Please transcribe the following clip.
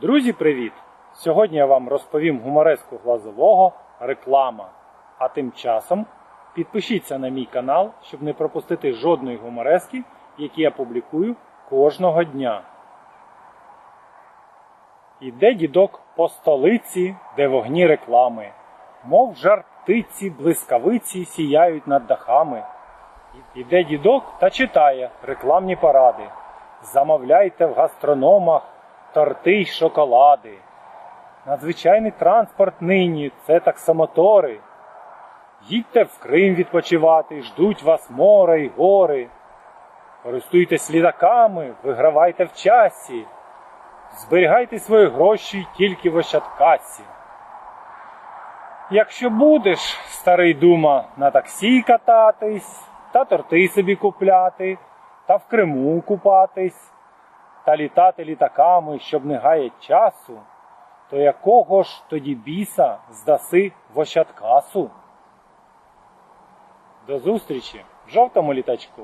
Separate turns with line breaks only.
Друзі, привіт! Сьогодні я вам розповім гумореску глазового реклама. А тим часом підпишіться на мій канал, щоб не пропустити жодної гуморески, які я публікую кожного дня. Іде дідок по столиці, де вогні реклами, мов жартиці, блискавиці сіяють над дахами. Іде дідок та читає рекламні поради. Замовляйте в гастрономах торти й шоколади. Надзвичайний транспорт нині це таксомотори. Їдьте в Крим відпочивати, ждуть вас море й гори. Користуйтесь літаками, вигравайте в часі. Зберігайте свої гроші тільки в Ощадкасі. Якщо будеш, старий дума, на таксі кататись, та торти собі купляти, та в Криму купатись, та літати літаками, щоб не гаять часу, то якого ж тоді біса здаси в Ощадкасу? До зустрічі в жовтому літачку.